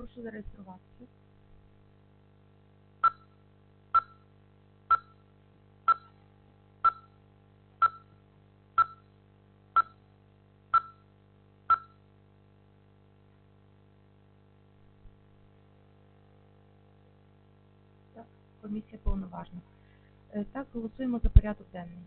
Прошу зареєструватися. Так, комісія повноважна. Е, Так, голосуємо за порядок денний.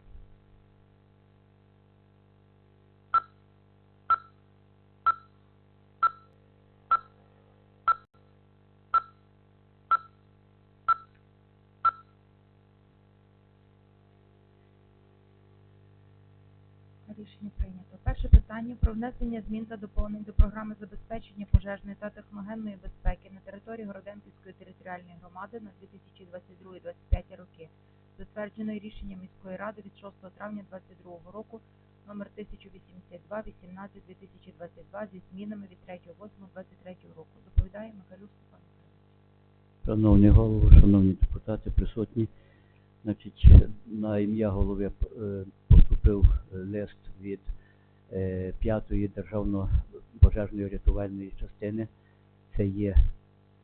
Рішення прийнято. Перше питання про внесення змін та доповнень до програми забезпечення пожежної та техногенної безпеки на території Городенківської територіальної громади на 2022-2025 роки, затвердженої рішенням міської ради від 6 травня 2022 року номер 1082 18 2022 зі змінами від 3.8.23 року. Доповідає Михайлюк Степан. Шановний голово, шановні депутати, присутні. Значить, на ім'я голови е, поступив е, лист від е, п'ятої державно пожежної рятувальної частини. Це є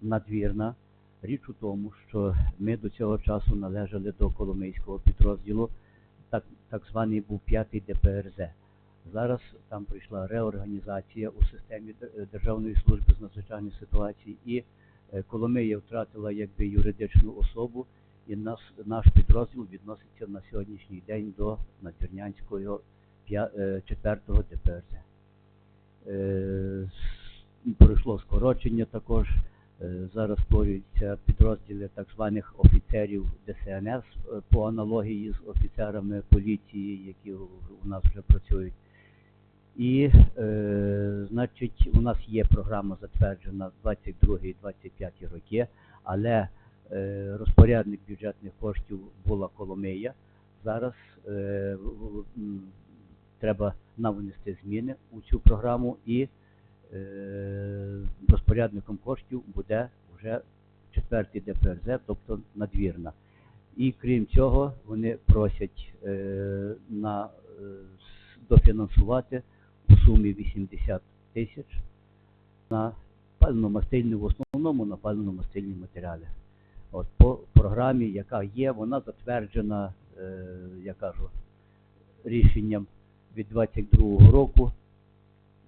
надвірна. Річ у тому, що ми до цього часу належали до Коломийського підрозділу, так, так званий був п'ятий ДПРЗ. Зараз там прийшла реорганізація у системі Державної служби з надзвичайних ситуацій і е, Коломия втратила якби юридичну особу, і нас, наш підрозділ відноситься на сьогоднішній день до Надвірнянського 4 ДПРЗ. Е, Пройшло скорочення також. Е, Зараз створюються підрозділи так званих офіцерів ДСНС е, по аналогії з офіцерами поліції, які у нас вже працюють. І, е, значить, у нас є програма затверджена 22-25 роки, але е, розпорядник бюджетних коштів була Коломия. Зараз е, треба нам зміни у цю програму і е, розпорядником коштів буде вже четвертий ДПРЗ, тобто надвірна. І крім цього, вони просять е, на, е, дофінансувати у сумі 80 тисяч на пальномастильні, в основному на пальномастильні матеріали. От по програмі, яка є, вона затверджена, е, я кажу, рішенням від 22-го року.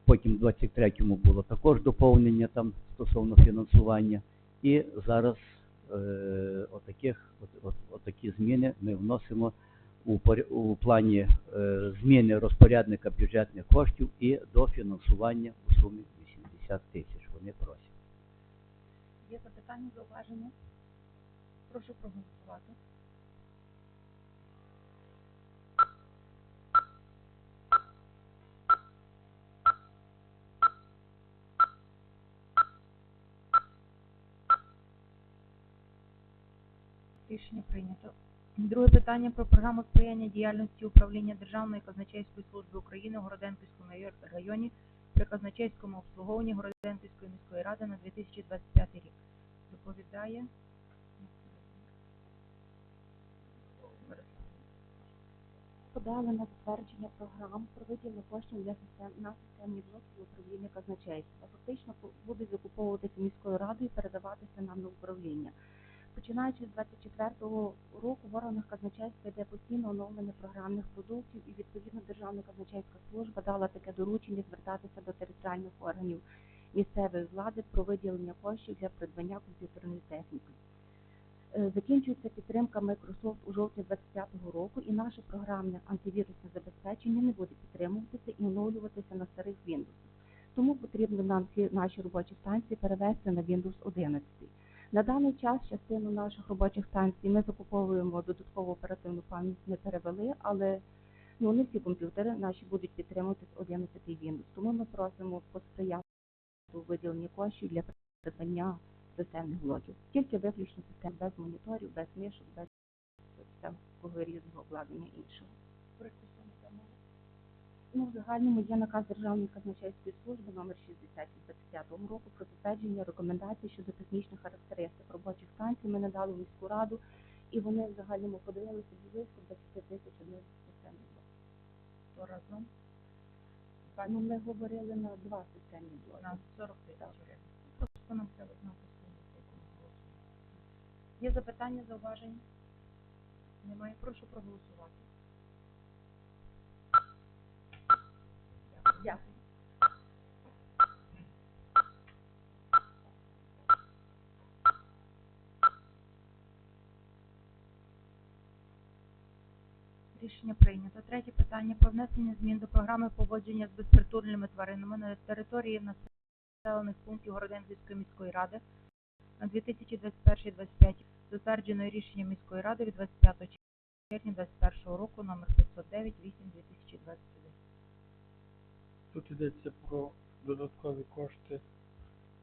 Потім в 23-му було також доповнення там стосовно фінансування. І зараз е, отаких, от, от, отакі зміни ми вносимо у, у плані е, зміни розпорядника бюджетних коштів і дофінансування у сумі 80 тисяч. Вони просять. Є запитання, зауваження? Прошу проголосувати. Рішення прийнято. Друге питання про програму сприяння діяльності управління Державної казначейської служби України у Городенківському райо- районі при казначейському обслуговуванні Городенківської міської ради на 2025 рік. Доповідає подали на затвердження програм про виділення коштів для систем на системні блоки управління казначейства. Фактично будуть закуповуватися міською радою і передаватися нам на управління. Починаючи з 24-го року в органах казначейства йде постійне оновлення програмних продуктів і відповідно Державна казначейська служба дала таке доручення звертатися до територіальних органів місцевої влади про виділення коштів для придбання комп'ютерної техніки. Е, Закінчується підтримка Microsoft у жовтні 2025 року, і наше програмне антивірусне забезпечення не буде підтримуватися і оновлюватися на старих Windows. Тому потрібно нам ці наші робочі станції перевести на Windows 11. На даний час частину наших робочих станцій ми закуповуємо додаткову оперативну пам'ять, не перевели, але ну не всі комп'ютери наші будуть підтримувати 11 Windows. Тому ми просимо посприяти у коштів для придбання системних блоків. Тільки виключно систем без моніторів, без мишок, без всякого різного обладнання іншого. Ну, в загальному є наказ Державної казначейської служби номер 60 25 року про затвердження рекомендацій щодо технічних характеристик робочих станцій. Ми надали міську раду, і вони в загальному подивилися близько 20 тисяч одних системних блоків. то разом Ну, ми говорили на два системні блоки. на 40 тисяч. Прошу нам треба знати суму, за яку ми голосуємо. Є запитання, зауваження? Немає. Прошу проголосувати. Дякую. Рішення прийнято. Третє питання про внесення змін до програми поводження з безпритульними тваринами на території населених пунктів Городенківської міської ради на 2021-2025, затвердженої рішенням міської ради від 25 червня 2021 року номер 509 8 2021. Тут йдеться про додаткові кошти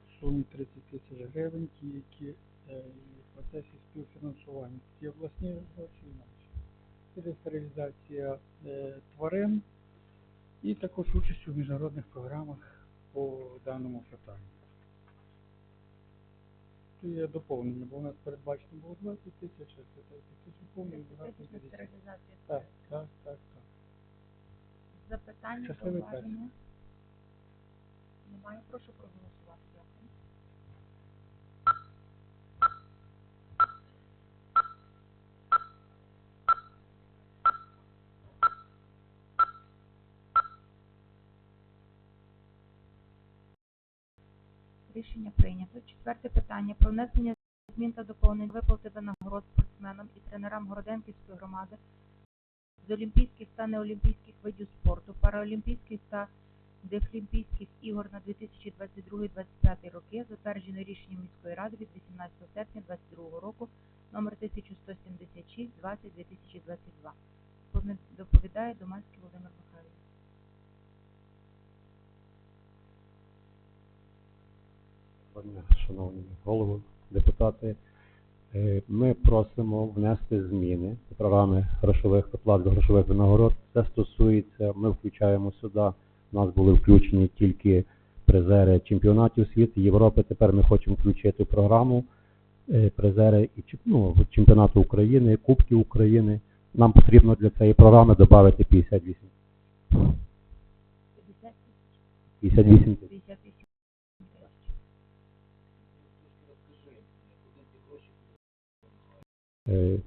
в сумі 30 тисяч гривень, які е, в процесі співфінансування. Ті обласні гроші наші. Це стерилізація е, тварин і також участь у міжнародних програмах по даному питанню. Є доповнення, бо у нас передбачено було 20 тисяч, а це 30 тисяч Тисячна 50. стерилізація. Так, так, так, так. Запитання, Щасливий зауваження? Немає. Прошу проголосувати. Рішення прийнято. Четверте питання про внесення змін та доповнень виплати винагород спортсменам і тренерам Городенківської громади з олімпійських та неолімпійських видів спорту, параолімпійських та дефлімпійських ігор на 2022-2025 роки, затверджене рішенням міської ради від 18 серпня 2022 року, номер 1176 20 2022. Повне- Доповідає Доманський Володимир Михайлович. Доброго дня, Шановні депутати, Е, ми просимо внести зміни до програми грошових виплат до грошових винагород. Це стосується, ми включаємо сюди, у нас були включені тільки призери чемпіонатів світу, Європи. Тепер ми хочемо включити програму е, призери і ну, чемпіонату України, Кубки України. Нам потрібно для цієї програми додати 58 50 58 тисяч. 58 тисяч. Е,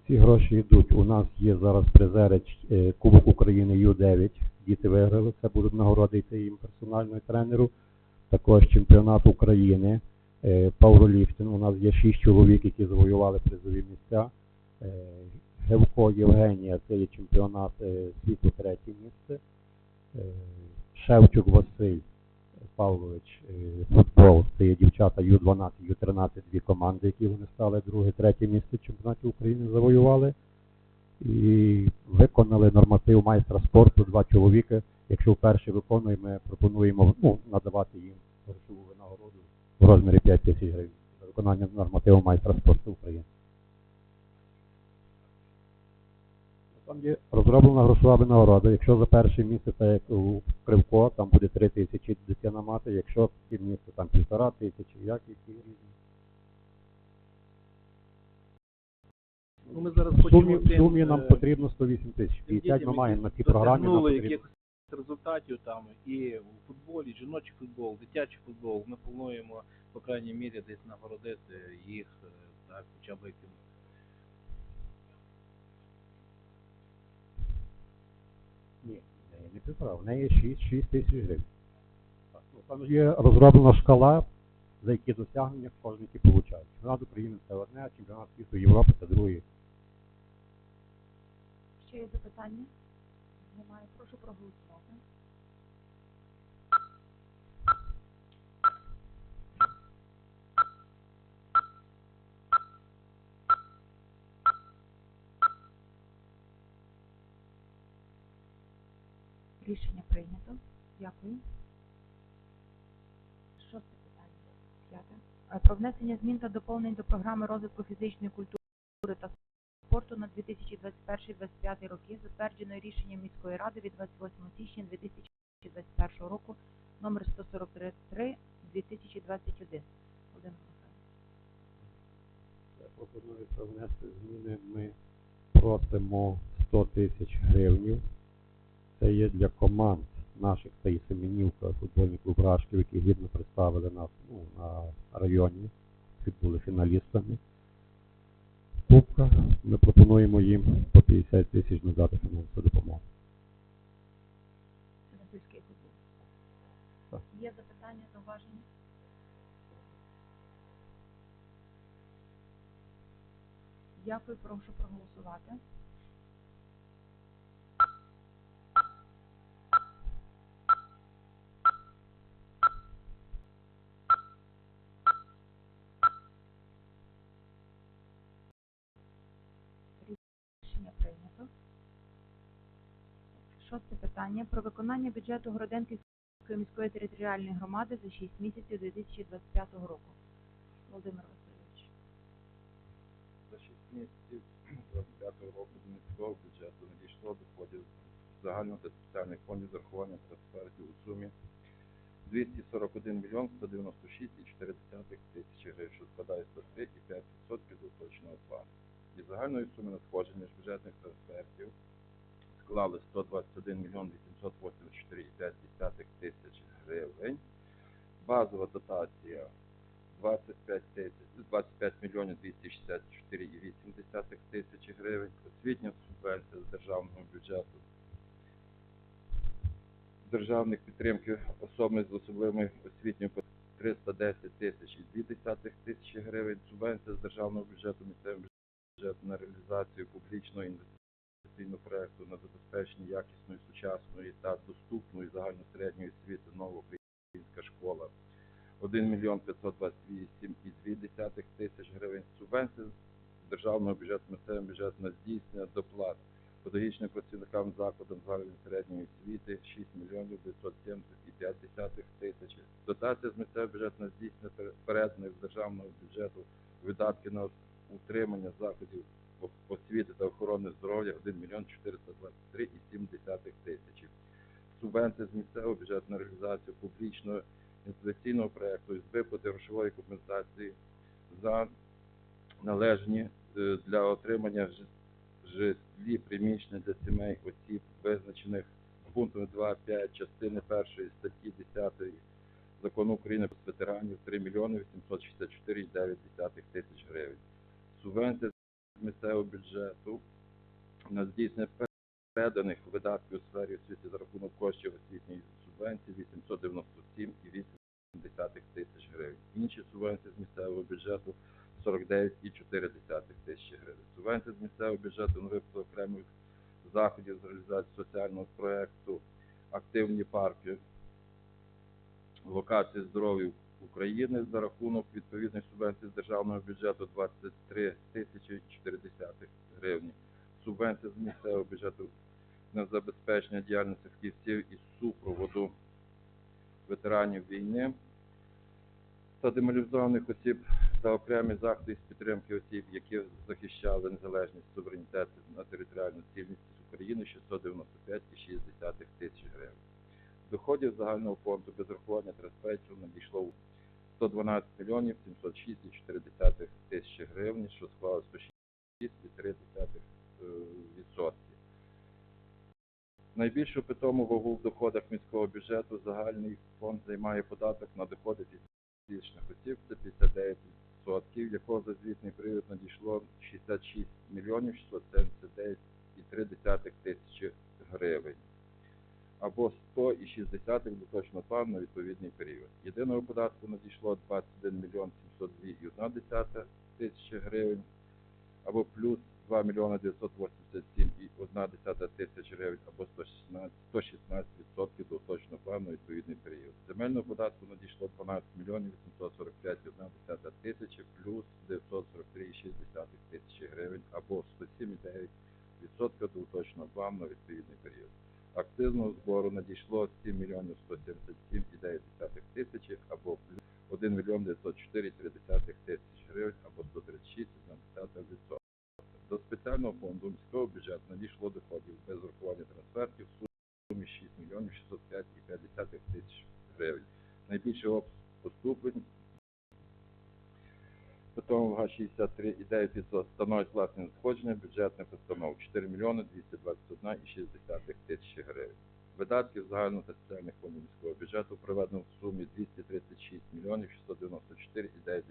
Ці гроші йдуть. У нас є зараз призери е, Кубок України Ю-9. Діти виграли. Це будуть нагороди їм персонально і тренеру. Також чемпіонат України. е, Пауерліфтинг. У нас є шість чоловік, які завоювали призові місця. Е, Гевко Євгенія, це є чемпіонат е, світу третє місце. Е, Шевчук Василь Павлович, е, футбол, це є дівчата Ю-12, Ю-13, дві команди, які вони стали друге, третє місце чемпіонаті України завоювали. І виконали норматив майстра спорту два чоловіки. Якщо вперше виконує, ми пропонуємо ну, надавати їм грошову винагороду в розмірі 5 тисяч гривень за виконання нормативу майстра спорту України. Там є розроблена грошова винагорода. Якщо за перше місце, так як у Кривко, там буде 3 тисячі дитина мати, якщо під місце там півтора тисячі, як які різні. Ну, ми зараз В сумі, в тим, сумі нам е, потрібно 108 тисяч. тим 50 ми маємо на цій програмі. Нам досягнули потрібно. якихось результатів там і у футболі, жіночий футбол, дитячий футбол. Ми плануємо, по крайній мірі, десь нагородити їх, е, так, хоча б яким. Ні, не півтора, в неї 6, 6 тисяч гривень. Ну, Там є розроблена шкала, за які досягнення кожен які получають. Чемпіонат України це одне, а чемпіонат світу Європи це друге. Ще є запитання? Немає. Прошу проголосувати. Рішення прийнято. Дякую. Шосте питання. П'яте. Е, Про внесення змін та доповнень до програми розвитку фізичної культури та спорту на 2021-2025 роки, затвердженої рішенням міської ради від 28 січня 2021 року номер 143 2021. Володимир Михайлович. Це пропонується внести зміни. Ми просимо 100 тисяч гривень. Це є для команд наших це і Семенівка, футбольний клуб Рашків, які гідно представили нас ну, на районі, які були фіналістами. Кубка. Ми пропонуємо їм по 50 тисяч надати фінансову допомогу. Є запитання, зауваження? Дякую, прошу проголосувати. Рішення прийнято. Шосте питання про виконання бюджету Городенківської міської територіальної громади за 6 місяців 2025 року. Володимир Васильович. За 6 місяців 25 року до міського бюджету надійшло доходів з загального та спеціальних фондів з зарахування трансфертів у сумі 241 мільйон 196,4 тисячі гривень, що складає 103,5% до точного плану. Із загальної суми надходжень міжбюджетних трансфертів склали 121 мільйон 884,5 тисяч гривень. Базова дотація 25 тисяч 25 мільйонів 264,8 тисячі гривень. Освітня субвенція з державного бюджету. Державних підтримки особи з особливими потребами 310 тисяч і 2 тисячі гривень. Субвенція з державного бюджету місцевим бюджетом на реалізацію публічного інвестиційного проекту на забезпечення якісної, сучасної та доступної загальносередньої освіти нова українська школа 1 мільйон 528,2 тисяч гривень. Субвенція з державного бюджету місцевим бюджетом на здійснення доплат педагогічним працівникам закладам загальної середньої освіти 6 мільйонів 970,5 тисяч. Дотація з місцевого бюджету на здійснення пере- переданих з державного бюджету видатки на утримання закладів освіти та охорони здоров'я 1 мільйон 423,7 тисячі. Субвенція з місцевого бюджету на реалізацію публічного інвестиційного проекту із виплати грошової компенсації за належні е, для отримання жи- житлі приміщення для сімей осіб, визначених пунктом 2.5 частини 1 статті 10 Закону України про ветеранів 3 мільйони 864,9 тисяч гривень. Субвенція з місцевого бюджету на здійснення переданих видатків у сфері освіти за рахунок коштів освітньої субвенції 897,8 тисяч гривень. Інші субвенції з місцевого бюджету 49,4 тисячі гривень. Субвенція з місцевого бюджету на виплату окремих заходів з реалізації соціального проекту активні парки локації здоров'я України за рахунок відповідної субвенції з державного бюджету 23 тисячі 40 гривень. Субвенція з місцевого бюджету на забезпечення діяльності фахівців із супроводу ветеранів війни та демобілізованих осіб та окремі заходи з підтримки осіб, які захищали незалежність, суверенітет на територіальну цілісність України 695,6 тисяч гривень. Доходів загального фонду без рахування трансфертів надійшло 112 мільйонів 706,4 тисячі гривень, що склало 106,3%. е. Найбільшу питому вагу в доходах міського бюджету загальний фонд займає податок на доходи фізичних осіб, це 59%, якого за звітний період надійшло 66 мільйонів 679,3 тисячі гривень або 100,6 до точного плану на відповідний період. Єдиного податку надійшло 21 мільйон 702,1 тисячі гривень або плюс 2 мільйони 987,1 тисяч гривень або 116, 116% до точного плану на відповідний період. Земельного податку надійшло 12 мільйонів 845,1 тисячі плюс 943,6 тисячі гривень або 107,9% до точного плану на відповідний період. Акцизного збору надійшло 7 мільйонів 177,9 тисячі або плюс 1 мільйон 904,3 тисяч гривень або 136,1%. До спеціального фонду міського бюджету надійшло доходів без врахування трансфертів в сумі 6 мільйонів 605,5 тисяч гривень. Найбільший поступлень Потім вага 63,9% становить власне надходження бюджетних постанов 4 мільйони 221,6 тисячі гривень. Видатків загального та спеціальних фондів міського бюджету проведено в сумі 236 мільйонів 694,9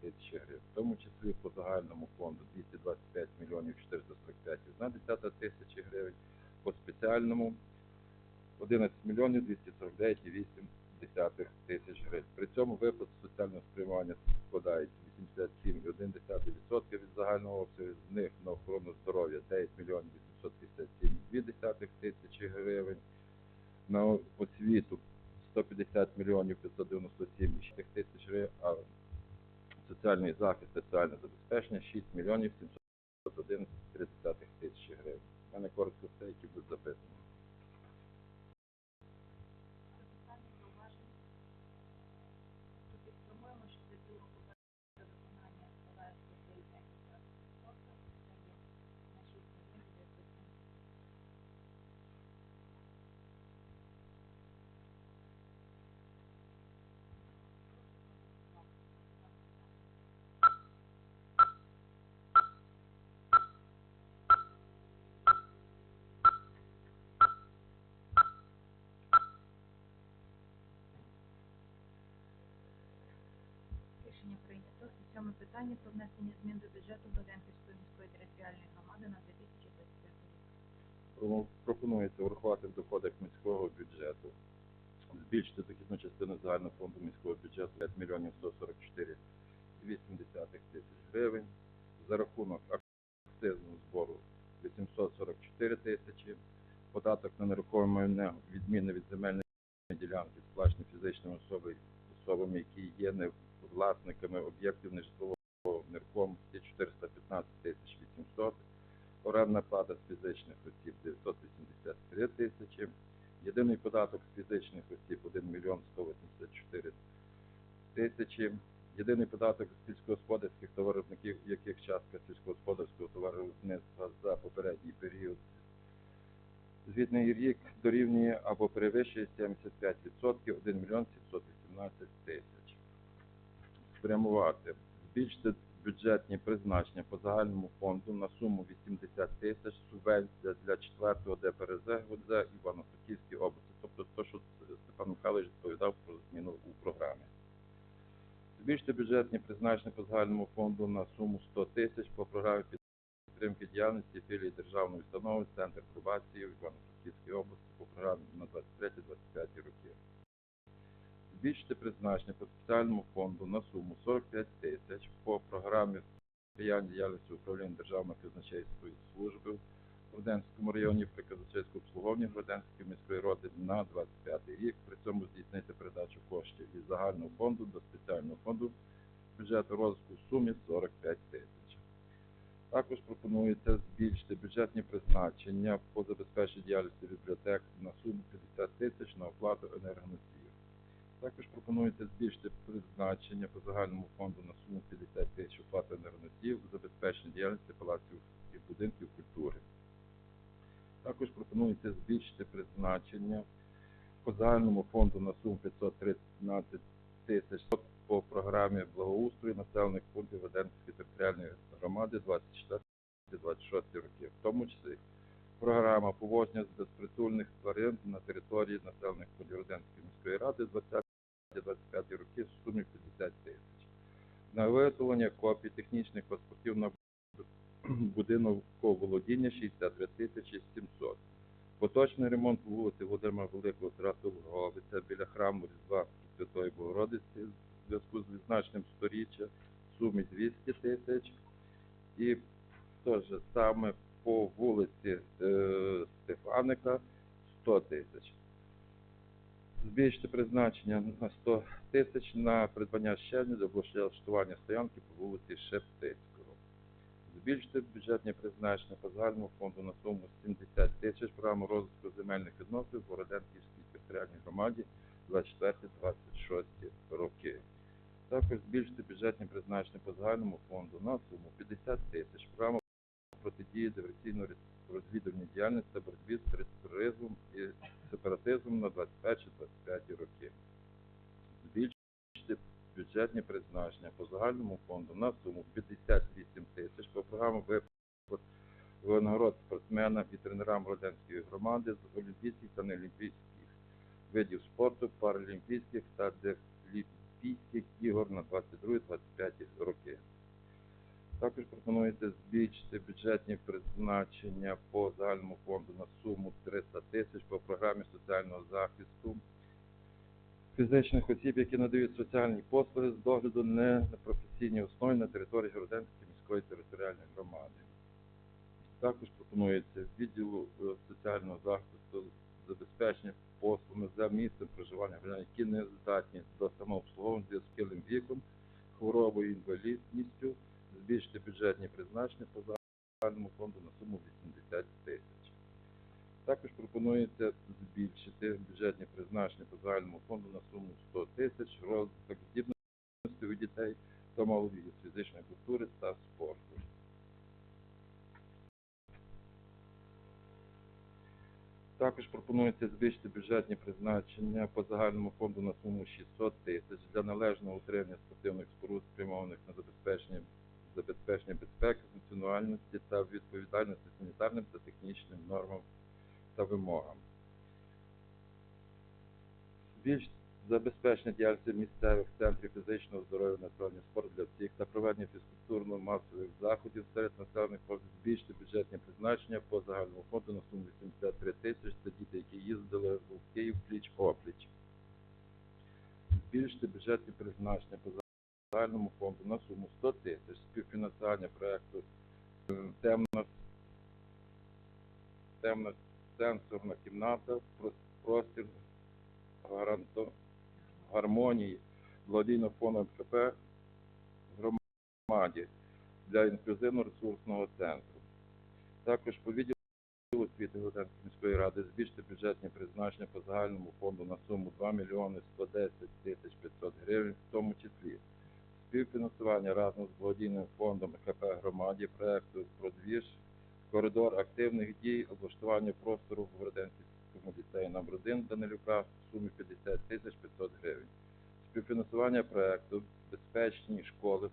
тисячі гривень, в тому числі по загальному фонду 225 мільйонів 445,1 тисячі гривень, по спеціальному 11 мільйонів 249,8 тисяч гривень. При цьому виплати соціального спрямування складають 87,1% від загального обсягу, з них на охорону здоров'я 9 мільйонів 857,2 тисячі гривень, на освіту 150 мільйонів 597,6 тисяч гривень, а соціальний захист, соціальне забезпечення 6 мільйонів 711,3 тисячі гривень. У мене коротко все, які будуть записані. Тобто підсумуємо, що за цього виконання складає 130 це є на 6 мільйонів 970 Рішення прийнято. І сьоме питання про внесення змін до бюджету Боденківської міської територіальної громади на 2025 рік. Пропонується врахувати в доходах міського бюджету, збільшити дохідну частину загального фонду міського бюджету 5 мільйонів 144 80 тисяч гривень, за рахунок акцизного збору 844 тисячі, податок на нерухоме майно відміни від земельної ділянки сплачені фізичними особи- особами, які є не власниками об'єктів нежитлового нерухомості 415 тисяч 800, орендна плата з фізичних осіб 983 тисячі, єдиний податок з фізичних осіб 1 мільйон 184 тисячі, єдиний податок з сільськогосподарських товаровиробників, у яких частка сільськогосподарського товаровиробництва за попередній період. Звітний рік дорівнює або перевищує 75% 1 мільйон 718 тисяч. Спрямувати, збільшити бюджетні призначення по загальному фонду на суму 80 тисяч субвенція для 4-го ДПРЗ ГУДЗ Івано-Франківській області. Тобто те, що Степан Михайлович доповідав про зміну у програмі. Збільшити бюджетні призначення по загальному фонду на суму 100 тисяч по програмі підтримки діяльності філії державної установи Центр пробації в Івано-Франківській області по програмі на 23-25 роки. Збільшити призначення по спеціальному фонду на суму 45 тисяч по програмі сприяння діяльності управління Державної казначейської служби в Роденському районі при казначейському обслуговуванні Роденської міської ради на 25 рік. При цьому здійснити передачу коштів із загального фонду до спеціального фонду бюджету розвитку в сумі 45 тисяч. Також пропонується збільшити бюджетні призначення по забезпеченню діяльності бібліотек на суму 50 тисяч на оплату енергоносіїв. Також пропонується збільшити призначення по загальному фонду на суму 50 тисяч оплати енергоносіїв у забезпеченні діяльності палаців і будинків культури. Також пропонується збільшити призначення по загальному фонду на суму 513 тисяч по програмі благоустрою населених пунктів Веденської територіальної громади 24-26 роки, в тому числі програма поводження з безпритульних тварин на території населених пунктів Веденської міської ради 20-25 роки в сумі 50 тисяч. На виготовлення копій технічних паспортів на будинок володіння 63 тисячі 700. Поточний ремонт вулиці Володимира Великого Тарасу Луговиця біля храму Різдва Святої Богородиці в зв'язку з відзначенням сторіччя в сумі 200 тисяч. І те ж саме по вулиці е, Стефаника 100 тисяч. Збільшити призначення на 100 тисяч на придбання щебня для облаштування стоянки по вулиці Шептицького. Збільшити бюджетні призначення по загальному фонду на суму 70 тисяч програму розвитку земельних відносин в Городенківській територіальній громаді 24-26 роки. Також збільшити бюджетні призначення по загальному фонду на суму 50 тисяч програму протидії диверсійно-розвідувальній діяльності та боротьбі з тероризмом і сепаратизмом на 21-25 роки. Збільшити бюджетні призначення по загальному фонду на суму 58 тисяч по програмі виплат винагород спортсменам і тренерам Роденської громади з олімпійських та неолімпійських видів спорту, паралімпійських та дефлімпійських ігор на 22-25 роки. Також пропонується збільшити бюджетні призначення по загальному фонду на суму 300 тисяч по програмі соціального захисту фізичних осіб, які надають соціальні послуги з догляду не на професійній основі на території Городенської міської територіальної громади. Також пропонується відділу е, соціального захисту забезпечення послугами за місцем проживання громадян, які не здатні до самообслуговування з хилим віком, хворобою, інвалідністю, збільшити бюджетні призначення по загальному фонду на суму 80 тисяч. Також пропонується збільшити бюджетні призначення по загальному фонду на суму 100 тисяч розвиток здібності у дітей та молоді з фізичної культури та спорту. Також пропонується збільшити бюджетні призначення по загальному фонду на суму 600 тисяч для належного утримання спортивних споруд, спрямованих на забезпечення забезпечення безпеки, функціональності та відповідальності санітарним та технічним нормам та вимогам. Більш забезпечення діяльності місцевих центрів фізичного здоров'я населення спорту для всіх та проведення фізкультурно-масових заходів серед населених пунктів збільшити бюджетні призначення по загальному фонду на суму 83 тисяч. Це діти, які їздили в Київ пліч опліч. Збільшити бюджетні призначення по загальному фонду на суму 100 тисяч співфінансування проекту е, темна темна сенсорна кімната, простір гаранто, гармонії, благодійного фонду МКП громаді для інклюзивно-ресурсного центру. Також по відділу освіти Володимирської міської ради збільшити бюджетні призначення по загальному фонду на суму 2 мільйони 110 тисяч 500 гривень, в тому числі співфінансування разом з благодійним фондом ХП громаді проекту «Продвіж», коридор активних дій, облаштування простору в Городенському ліцеї номер 1 Данилюка в сумі 50 тисяч 500 гривень. Співфінансування проекту «Безпечні школи»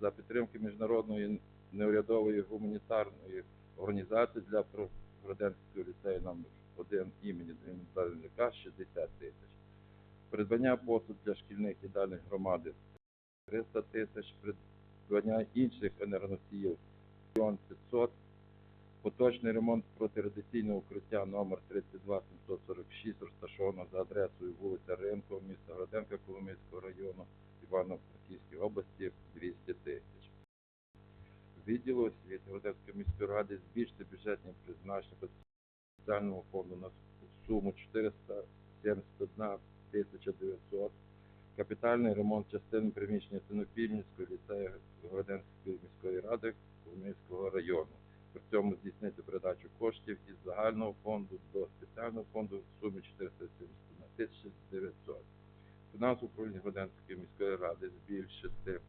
за підтримки міжнародної неурядової гуманітарної організації для Городенського ліцею номер 1 імені Данилюка 60 тисяч. Придбання посуд для шкільних їдальних громади 300 тисяч, придбання інших енергоносіїв. 1 500 Поточний ремонт протирадиційного укриття номер 32 746 розташовано за адресою вулиця Ринкова, міста Городенка, Коломийського району, Івано-Франківської області 200 тисяч. Відділу освіти Городенської міської ради збільшити бюджетні призначення по спеціальному фонду на суму 471 900 капітальний ремонт частини приміщення Синопільницького ліцею Городенської міської ради Коломийського району. При цьому здійснити передачу коштів із загального фонду до спеціального фонду в сумі 471 тисяча 900. Фінансове управління Городенської міської ради збільшити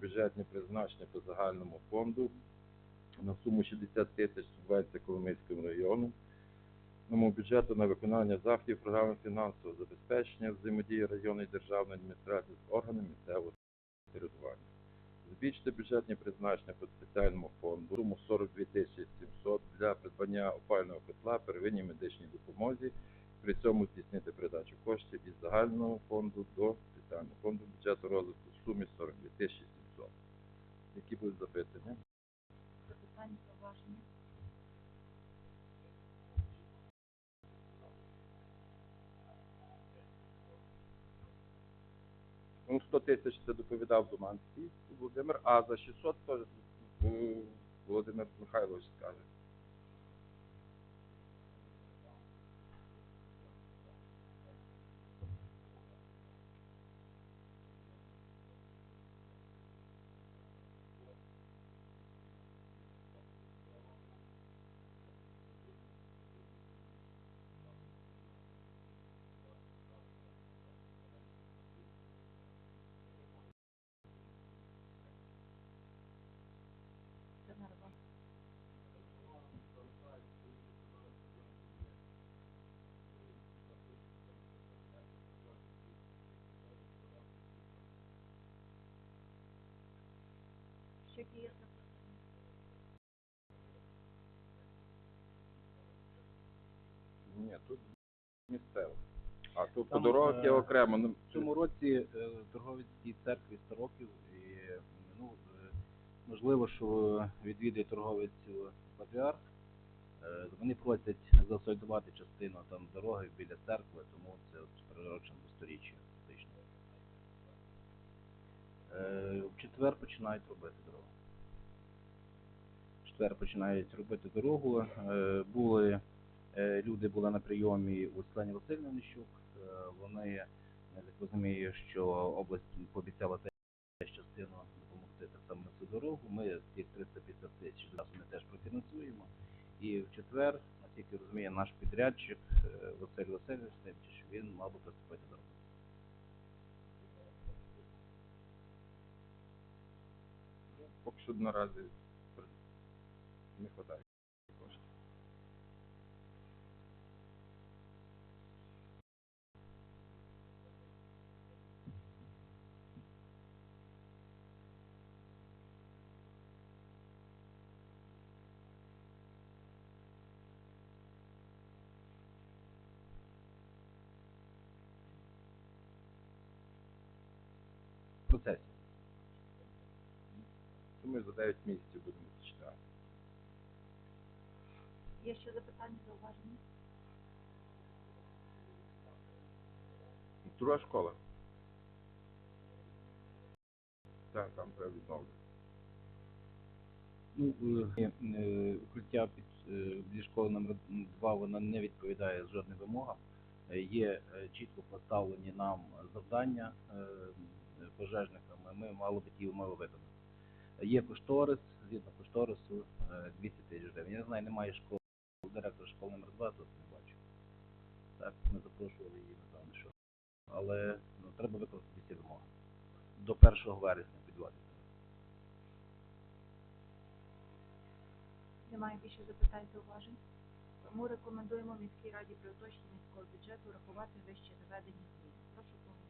бюджетні призначення по загальному фонду на суму 60 тисяч субвенція Коломийському району. Новому бюджету на виконання заходів програми фінансового забезпечення взаємодії районної державної адміністрації з органами місцевого самоврядування. Збільшити бюджетні призначення по спеціальному фонду суму 42 тисячі 700 для придбання опального котла первинній медичній допомозі. При цьому здійснити передачу коштів із загального фонду до спеціального фонду бюджету розвитку в сумі 42 тисячі 700. Які будуть запитання? Запитання, зауваження? Ну, 100 тисяч це доповідав Думанський Володимир, а за 600 теж Володимир Михайлович скаже. ще клієнта. Ні, тут місцево. А тут по дорогах є е, окремо. Ну, В цьому році е, в торговецькій церкві 100 років, і ну, е, можливо, що відвідує торговець патріарх. Е, Вони просять заасфальтувати частину там дороги біля церкви, тому це от приурочено до сторіччя. В четвер починають робити дорогу. В четвер починають робити дорогу. Е, Були е, люди були на прийомі у Світлані Васильівни Нищук. Е, Вони я так розумію, що область пообіцяла теж частину допомогти так само на цю дорогу. Ми ці 350 тисяч ми теж профінансуємо. І в четвер, наскільки розуміє, наш підрядчик е, Василь Васильович він мав би приступити до роботи. Поки що наразі не вистачає коштів. В процесі. Це ми за 9 місяців будемо читати. Є ще запитання, зауваження? Друга школа. Так, там треба відновлювати. Ну, е, е, укриття під е, школи номер 2 вона не відповідає жодним вимогам. Е, Є е, чітко поставлені нам завдання е, пожежниками. Ми мали би ті умови виконати. Є кошторис, згідно кошторису е, 200 тисяч гривень. Я знаю, немає школи, директора школи номер 2 тут не бачу. Так, ми запрошували її, напевно, що. Але ну, треба виконати ці вимоги. До 1 вересня підводити. Немає більше запитань зауважень. Тому рекомендуємо міській раді при уточненні міського бюджету рахувати вище доведені зміни. Прошу.